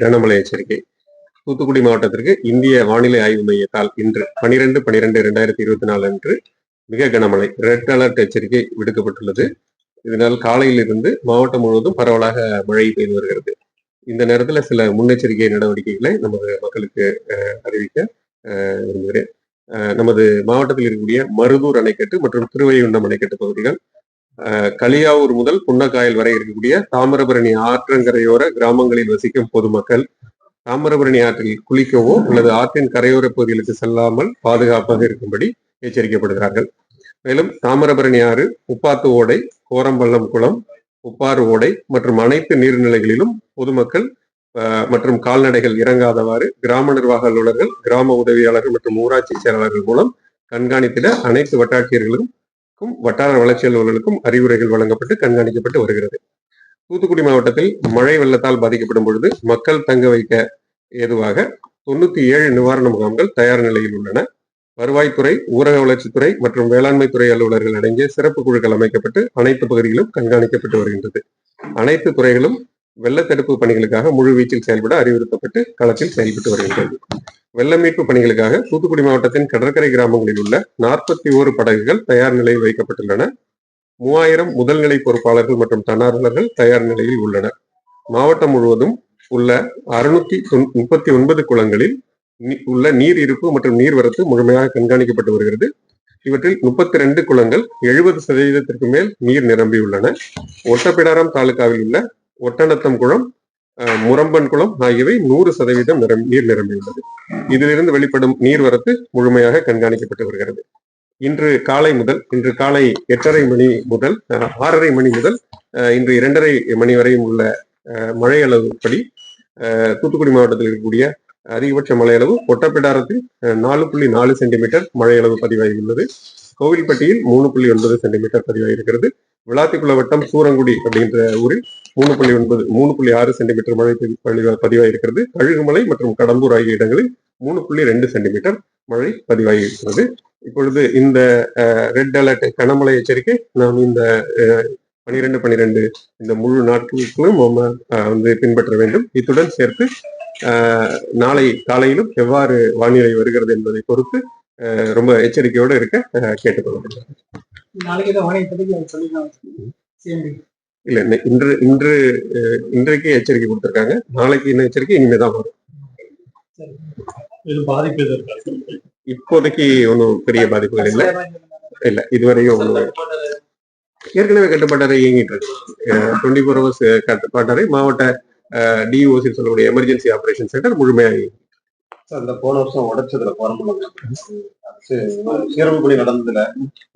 கனமழை எச்சரிக்கை. தூத்துக்குடி மாவட்டத்திற்கு இந்திய வானிலை ஆய்வு மையத்தால் இன்று பனிரெண்டு பனிரெண்டு இரண்டாயிரத்தி இருபத்தி நாலு அன்று மிக கனமழை. ரெட் அலர்ட் எச்சரிக்கை விடுக்கப்பட்டுள்ளது. இதனால் காலையிலிருந்து மாவட்டம் முழுவதும் பரவலாக மழை பெய்து வருகிறது. இந்த நேரத்தில் சில முன்னெச்சரிக்கை நடவடிக்கைகளை நமது மக்களுக்கு அஹ், அறிவிக்க விரும்புகிறேன். நமது மாவட்டத்தில் இருக்கக்கூடிய மருதூர் அணைக்கட்டு மற்றும் திருவையுண்டம் அணைக்கட்டு பகுதிகள் களியாவூர் முதல் புன்னக்காயல் வரை இருக்கக்கூடிய தாமிரபரணி ஆற்றங்கரையோர கிராமங்களில் வசிக்கும் பொதுமக்கள் தாமிரபரணி ஆற்றில் குளிக்கவோ அல்லது ஆற்றின் கரையோர பகுதிகளுக்கு செல்லாமல் பாதுகாப்பாக இருக்கும்படி எச்சரிக்கப்படுகிறார்கள். மேலும் தாமிரபரணி ஆறு உப்பாத்து ஓடை கோரம்பள்ளம் குளம் உப்பாறு ஓடை மற்றும் அனைத்து நீர்நிலைகளிலும் பொதுமக்கள் மற்றும் கால்நடைகள் இறங்காதவாறு கிராம நிர்வாக அலுவலர்கள் கிராம உதவியாளர்கள் மற்றும் ஊராட்சி செயலாளர்கள் மூலம் கண்காணித்திட அனைத்து வட்டாட்சியர்களும் வட்டார வளர்ச்சி அலுவலர்களுக்கும் அறிவுரைகள் வழங்கப்பட்டு கண்காணிக்கப்பட்டு வருகிறது. தூத்துக்குடி மாவட்டத்தில் மழை வெள்ளத்தால் பாதிக்கப்படும் பொழுது மக்கள் தங்க வைக்க ஏதுவாக தொண்ணூத்தி ஏழு நிவாரண முகாம்கள் தயார் நிலையில் உள்ளன. வருவாய்த்துறை ஊரக வளர்ச்சித்துறை மற்றும் வேளாண்மை துறை அலுவலர்கள் அடங்கிய சிறப்பு குழுக்கள் அமைக்கப்பட்டு அனைத்து பகுதிகளிலும் கண்காணிக்கப்பட்டு வருகின்றது. அனைத்து துறைகளும் வெள்ள தடுப்பு பணிகளுக்காக முழுவீச்சில் செயல்பட அறிவுறுத்தப்பட்டு களத்தில் செயல்பட்டு வருகின்றது. வெள்ள மீட்பு பணிகளுக்காக தூத்துக்குடி மாவட்டத்தின் கடற்கரை கிராமங்களில் உள்ள நாற்பத்தி ஓரு படகுகள் தயார் நிலையில் வைக்கப்பட்டுள்ளன. மூவாயிரம் முதல்நிலை பொறுப்பாளர்கள் மற்றும் தன்னார்வலர்கள் தயார் நிலையில் உள்ளனர். மாவட்டம் முழுவதும் உள்ள அறுநூத்தி முப்பத்தி ஒன்பது குளங்களில் நீ- உள்ள நீர் இருப்பு மற்றும் நீர்வரத்து முழுமையாக கண்காணிக்கப்பட்டு வருகிறது. இவற்றில் முப்பத்தி ரெண்டு குளங்கள் எழுபது சதவீதத்திற்கு மேல் நீர் நிரம்பியுள்ளன. ஒட்டப்பிடாரம் தாலுகாவில் உள்ள ஒட்டநத்தம் குளம் முரம்பன் குளம் ஆகியவை நூறு சதவீதம் நிரம் நீர் நிரம்பியுள்ளது. இதிலிருந்து வெளிப்படும் நீர்வரத்து முழுமையாக கண்காணிக்கப்பட்டு வருகிறது. இன்று காலை முதல் இன்று காலை எட்டரை மணி முதல் அஹ், ஆறரை மணி முதல் அஹ், இன்று இரண்டரை மணி வரையும் உள்ள அஹ், மழை அளவுப்படி அஹ், தூத்துக்குடி மாவட்டத்தில் இருக்கக்கூடிய அதிகபட்ச மழை அளவு ஒட்டப்பிடாரத்தில் நாலு புள்ளி நாலு சென்டிமீட்டர் மழை அளவு பதிவாகியுள்ளது கோவில்பட்டியில் மூணு புள்ளி ஒன்பது சென்டிமீட்டர் பதிவாகியிருக்கிறது விளாத்திக்குள வட்டம் சூரங்குடி அப்படின்ற ஊரில் மூணு புள்ளி ஒன்பது மூணு புள்ளி ஆறு சென்டிமீட்டர் மழை பதி- பதிவாகியிருக்கிறது கழுகுமலை மற்றும் கடம்பூர் ஆகிய இடங்களில் மூணு புள்ளி ரெண்டு சென்டிமீட்டர் மழை பதிவாகியிருக்கிறது இப்பொழுது இந்த ரெட் அலர்ட் கனமழை எச்சரிக்கை. நாம் இந்த பனிரெண்டு பனிரெண்டு இந்த முழு நாட்களுக்கும் நம்ம வந்து பின்பற்ற வேண்டும். இத்துடன் சேர்த்து நாளை காலையிலும் எவ்வாறு வானிலை வருகிறது என்பதை பொறுத்து ரொம்ப எச்சரிக்கையோடு இருக்க சிஎம்பி இல்ல இன்று இன்று இன்றைக்கு எச்சரிக்கை கொடுத்திருக்காங்க. நாளைக்கு இன்னும் எச்சரிக்கை இனிமேதான் வரும். இப்போதைக்கு ஒன்றும் பெரிய பாதிப்புகள் இல்லை. இல்ல இதுவரையும் ஏற்கனவே கட்டுப்பாட்டறை இயங்கிட்டு இருக்கு. டுவெண்ட்டி ஃபோர் ஹவர்ஸ் கட்டுப்பாட்டறை மாவட்ட டிஓசி சொல்லக்கூடிய எமர்ஜென்சி ஆபரேஷன் சென்டர் முழுமையாக இந்த போன வருஷம் உடைச்சதுல சீரமைப்பு பணி நடந்ததுல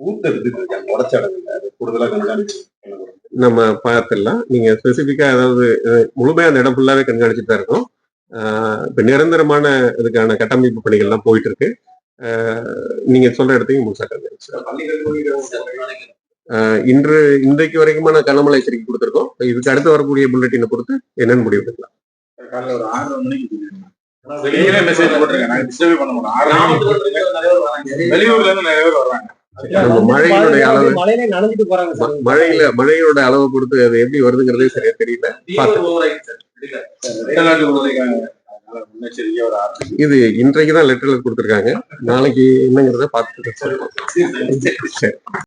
ஊத்து எடுத்துட்டு இருக்காங்க உடைச்ச இடத்துல. அது கூடுதலா கண்காணிச்சு. நம்ம பார்த்துடலாம். நீங்க ஸ்பெசிஃபிக்கா அதாவது முழுமையா அந்த இடம் ஃபுல்லாவே கண்காணிச்சுட்டு தான் இருக்கோம். இப்ப நிரந்தரமான இதுக்கான கட்டமைப்பு பணிகள்லாம் போயிட்டு இருக்கு நீங்க சொல்ற இடத்தையும் முழுசா கண்காணிச்சு. இன்று இன்றைக்கு வரைக்குமான கனமழை எச்சரிக்கை கொடுத்திருக்கோம். இதுக்கு அடுத்து வரக்கூடிய புல்லட்டினை பொறுத்து என்னன்னு முடிவு எடுக்கலாம். காலையில ஒரு ஆறரை மணிக்கு வெளியில மெசேஜ் போட்டிருக்கேன் நாங்க டிஸ்டர்ப் பண்ண மாட்டோம். ஆறரை மணிக்கு போட்டிருக்கேன் வெளியூர்ல இருந்து நிறைய பேர் வர்றாங்க. நம்ம மழையினுடைய அளவு மழையில நனைஞ்சிட்டு போறாங்க சார். ம- மழையில மழையோட அளவை பொறுத்து அது எப்படி வருதுங்கிறதே சரியா தெரியல. இது இன்றைக்கு தான் லெட்டர்ல கொடுத்துருக்காங்க. நாளைக்கு என்னங்கிறத பார்த்துட்டு. சரி.